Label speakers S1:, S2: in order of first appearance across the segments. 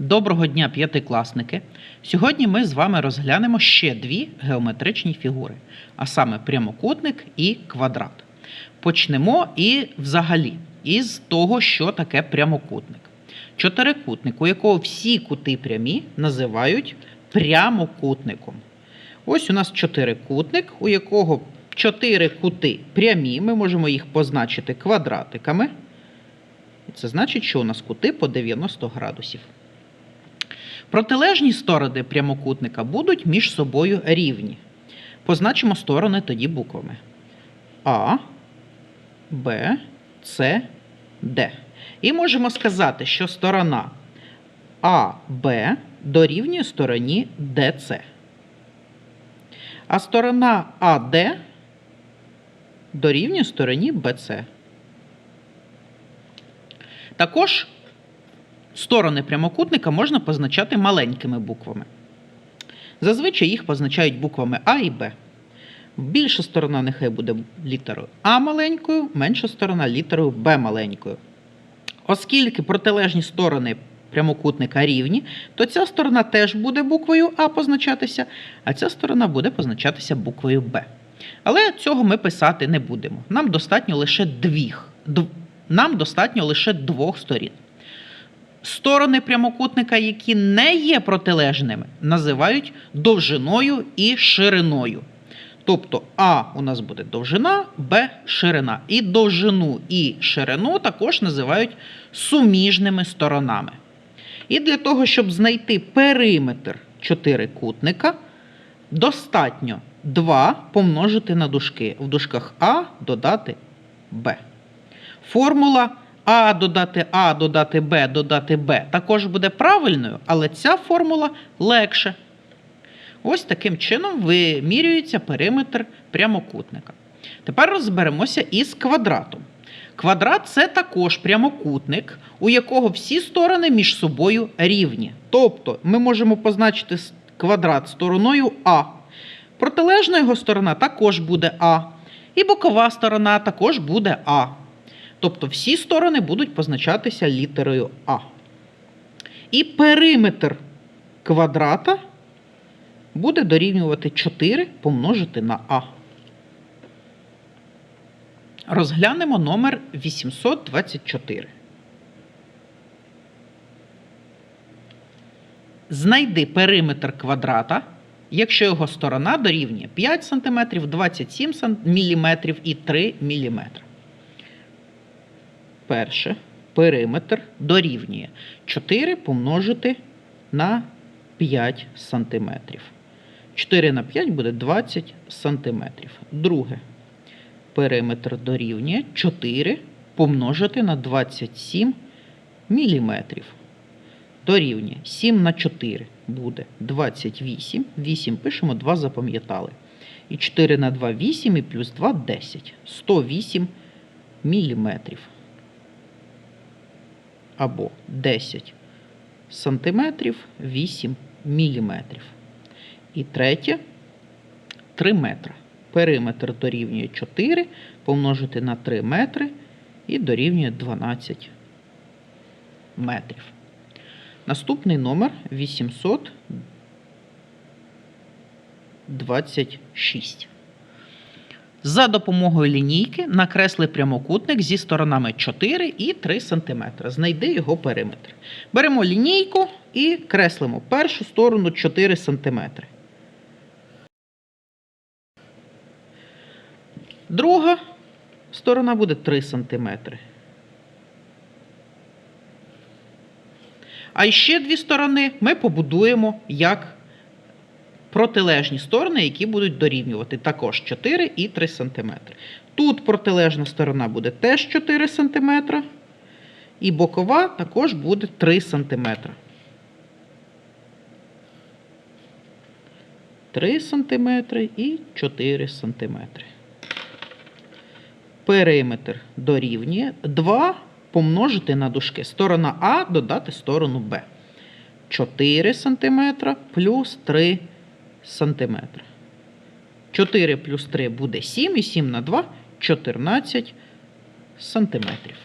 S1: Доброго дня, п'ятикласники! Сьогодні ми з вами розглянемо ще дві геометричні фігури, а саме прямокутник і квадрат. Почнемо і взагалі із того, що таке прямокутник. Чотирикутник, у якого всі кути прямі, називають прямокутником. Ось у нас чотирикутник, у якого чотири кути прямі, ми можемо їх позначити квадратиками. Це значить, що у нас кути по 90 градусів. Протилежні сторони прямокутника будуть між собою рівні. Позначимо сторони тоді буквами А, Б, С, Д. І можемо сказати, що сторона АБ дорівнює стороні ДС. А сторона АД дорівнює стороні БЦ. Також сторони прямокутника можна позначати маленькими буквами. Зазвичай їх позначають буквами А і Б. Більша сторона нехай буде літерою А маленькою, менша сторона літерою Б маленькою. Оскільки протилежні сторони прямокутника рівні, то ця сторона теж буде буквою А позначатися, а ця сторона буде позначатися буквою Б. Але цього ми писати не будемо. Нам достатньо лише двіх. дв- Нам достатньо лише двох сторін. Сторони прямокутника, які не є протилежними, називають довжиною і шириною. Тобто А у нас буде довжина, Б ширина. І довжину і ширину також називають суміжними сторонами. І для того, щоб знайти периметр чотирикутника, достатньо 2 помножити на дужки. В дужках А додати Б. Формула А додати А додати Б додати Б також буде правильною, але ця формула легше. Ось таким чином вимірюється периметр прямокутника. Тепер розберемося із квадратом. Квадрат це також прямокутник, у якого всі сторони між собою рівні. Тобто ми можемо позначити квадрат стороною А. Протилежна його сторона також буде А. І бокова сторона також буде А. Тобто всі сторони будуть позначатися літерою А. І периметр квадрата буде дорівнювати 4 помножити на А. Розглянемо номер 824. Знайди периметр квадрата, якщо його сторона дорівнює 5 см, 27 мм і 3 мм. Перше. Периметр дорівнює 4 помножити на 5 см. 4 на 5 буде 20 см. Друге. Периметр дорівнює 4 помножити на 27 мм. Дорівнює 7 на 4 буде 28. 8 пишемо, 2 запам'ятали. І 4 на 2 8 і плюс 2 10. 108 міліметрів. Або 10 сантиметрів, 8 міліметрів. І третє 3 метри. Периметр дорівнює 4 помножити на 3 метри і дорівнює 12 метрів. Наступний номер 826. За допомогою лінійки накресли прямокутник зі сторонами 4 і 3 см. Знайди його периметр. Беремо лінійку і креслимо першу сторону 4 см. Друга сторона буде 3 см. А ще дві сторони ми побудуємо як протилежні сторони, які будуть дорівнювати також 4 і 3 см. Тут протилежна сторона буде теж 4 см, і бокова також буде 3 см. 3 см і 4 см. Периметр дорівнює 2 помножити на дужки. Сторона А додати сторону Б. 4 см плюс 3 см. 4 плюс 3 буде 7 і 7 на 2 14 сантиметрів.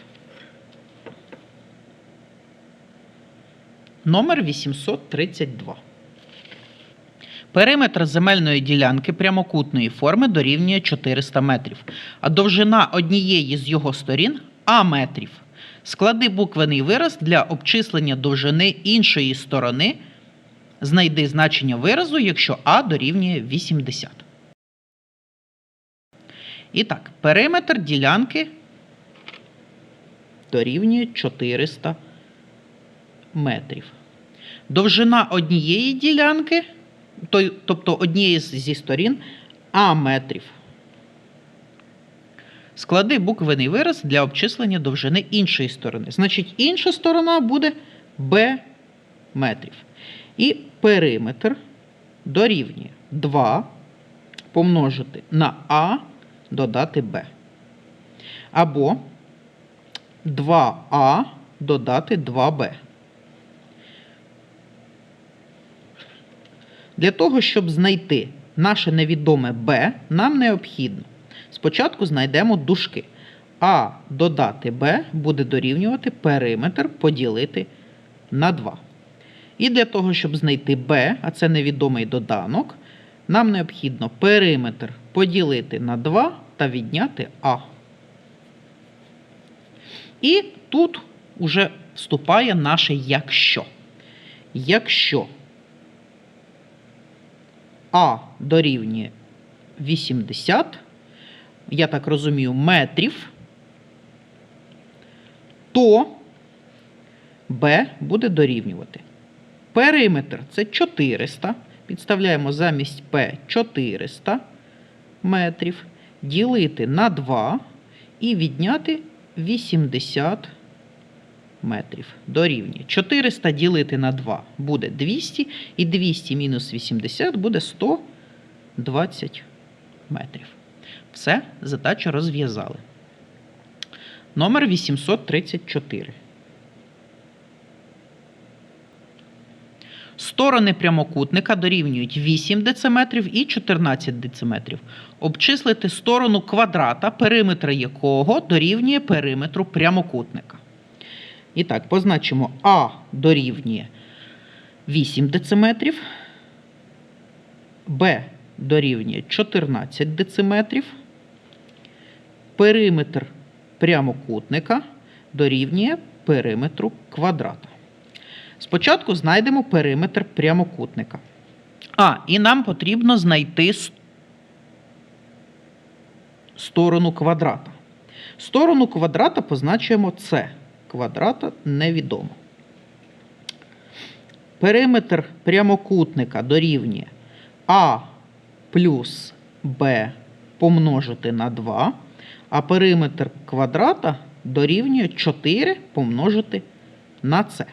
S1: Номер 832. Периметр земельної ділянки прямокутної форми дорівнює 400 метрів, а довжина однієї з його сторін А метрів. Склади буквений вираз для обчислення довжини іншої сторони. Знайди значення виразу, якщо А дорівнює 80. І так, периметр ділянки дорівнює 400 метрів. Довжина однієї ділянки, тобто однієї зі сторін, А метрів. Склади буквений вираз для обчислення довжини іншої сторони. Значить, інша сторона буде Б метрів. І периметр дорівнює 2 помножити на А додати Б. Або 2А додати 2Б. Для того, щоб знайти наше невідоме b, нам необхідно спочатку знайдемо дужки. А додати b буде дорівнювати периметр поділити на 2. І для того, щоб знайти b, а це невідомий доданок, нам необхідно периметр поділити на 2 та відняти а. І тут уже вступає наше якщо. Якщо а дорівнює 80, я так розумію, метрів, то Б буде дорівнювати. Периметр це 400. Підставляємо замість П 400 метрів, ділити на 2 і відняти 80 метрів. Дорівнює. 400 ділити на 2 буде 200, і 200 мінус 80 буде 120 метрів. Все, задачу розв'язали. Номер 834. Сторони прямокутника дорівнюють 8 дециметрів і 14 дециметрів. Обчислити сторону квадрата, периметр якого дорівнює периметру прямокутника. І так, позначимо А дорівнює 8 дециметрів, Б дорівнює 14 дециметрів, периметр прямокутника дорівнює периметру квадрата. Спочатку знайдемо периметр прямокутника. А, і нам потрібно знайти сторону квадрата. Сторону квадрата позначуємо С. Квадрата невідомо. Периметр прямокутника дорівнює А плюс Б помножити на 2, а периметр квадрата дорівнює 4 помножити на С.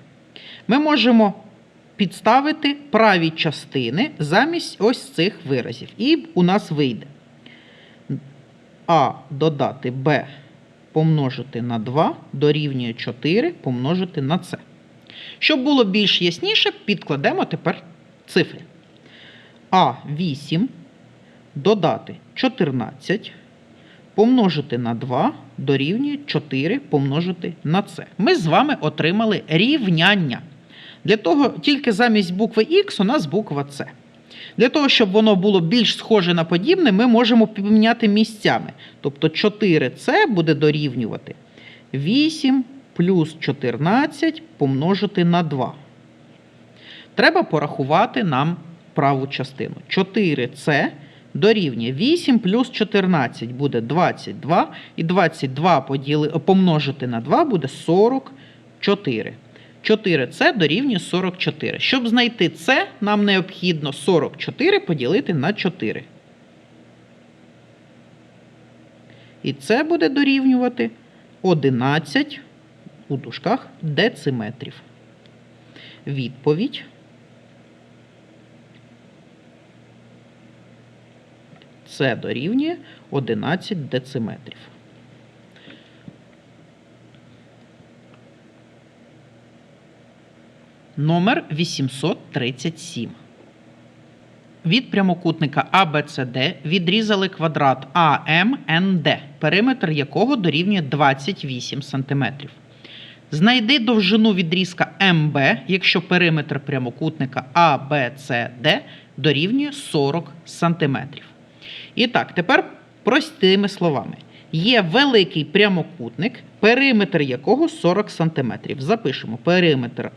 S1: Ми можемо підставити праві частини замість ось цих виразів. І у нас вийде А додати Б помножити на 2 дорівнює 4 помножити на С. Щоб було більш ясніше, підкладемо тепер цифри. А8 додати 14 помножити на 2 дорівнює 4 помножити на С. Ми з вами отримали рівняння. Для того тільки замість букви Х у нас буква С. Для того, щоб воно було більш схоже на подібне, ми можемо поміняти місцями. Тобто 4С буде дорівнювати 8 плюс 14 помножити на 2. Треба порахувати нам праву частину. 4С дорівнює 8 плюс 14 буде 22, і 22 поділи, помножити на 2 буде 44. 4С дорівнює 44. Щоб знайти С, нам необхідно 44 поділити на 4. І це буде дорівнювати 11 у дужках дециметрів. Відповідь. Це дорівнює 11 дециметрів. Номер 837. Від прямокутника ABCD відрізали квадрат AMND, периметр якого дорівнює 28 см. Знайди довжину відрізка МБ, якщо периметр прямокутника ABCD дорівнює 40 см. І так, тепер простими словами. Є великий прямокутник, периметр якого 40 см. Запишемо периметр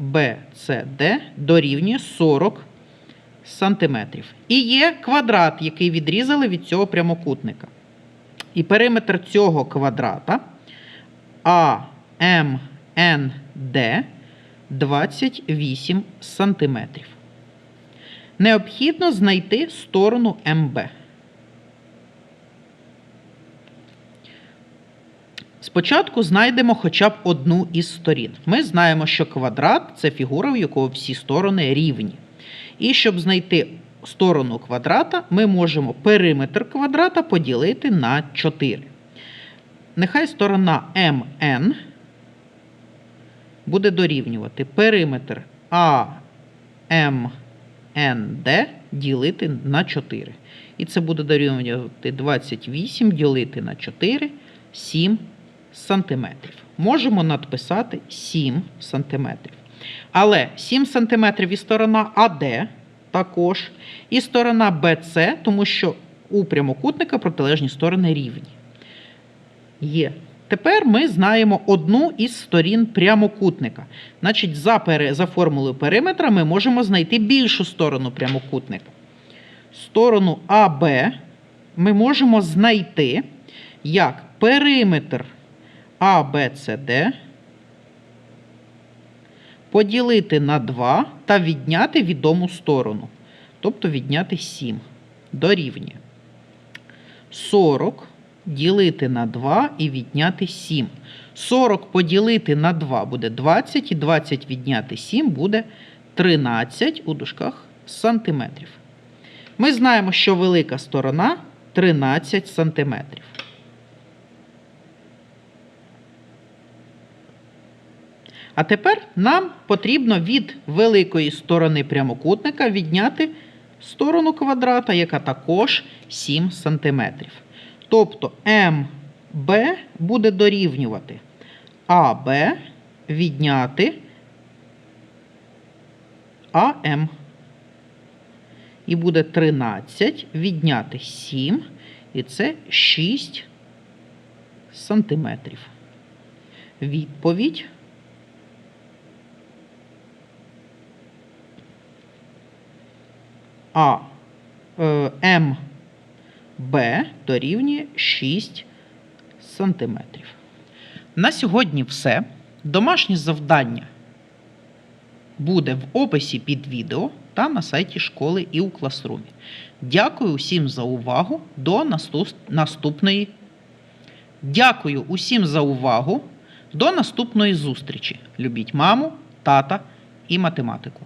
S1: ABCD дорівнює 40 см. І є квадрат, який відрізали від цього прямокутника. І периметр цього квадрата AMND 28 см. Необхідно знайти сторону МБ. Спочатку знайдемо хоча б одну із сторін. Ми знаємо, що квадрат це фігура, у якого всі сторони рівні. І щоб знайти сторону квадрата, ми можемо периметр квадрата поділити на 4. Нехай сторона МН буде дорівнювати периметр АМНД ділити на 4. І це буде дорівнювати 28 ділити на 4 7 сантиметрів. Можемо надписати 7 сантиметрів. Але 7 сантиметрів і сторона АД також, і сторона БЦ, тому що у прямокутника протилежні сторони рівні. Є. Тепер ми знаємо одну із сторін прямокутника. Значить, за, за формулою периметра ми можемо знайти більшу сторону прямокутника. Сторону АБ ми можемо знайти як периметр ABCD поділити на 2 та відняти відому сторону. Тобто відняти 7 дорівнює 40 ділити на 2 і відняти 7. 40 поділити на 2 буде 20, і 20 відняти 7 буде 13 у дужках сантиметрів. Ми знаємо, що велика сторона 13 сантиметрів. А тепер нам потрібно від великої сторони прямокутника відняти сторону квадрата, яка також 7 см. Тобто МБ буде дорівнювати АБ відняти АМ. І буде 13 відняти 7, і це 6 сантиметрів. Відповідь. А е, МБ дорівнює 6 сантиметрів. На сьогодні все. Домашнє завдання буде в описі під відео та на сайті школи і у класрумі. Дякую усім за увагу. До наступної. Дякую усім за увагу. До наступної зустрічі. Любіть маму, тата і математику.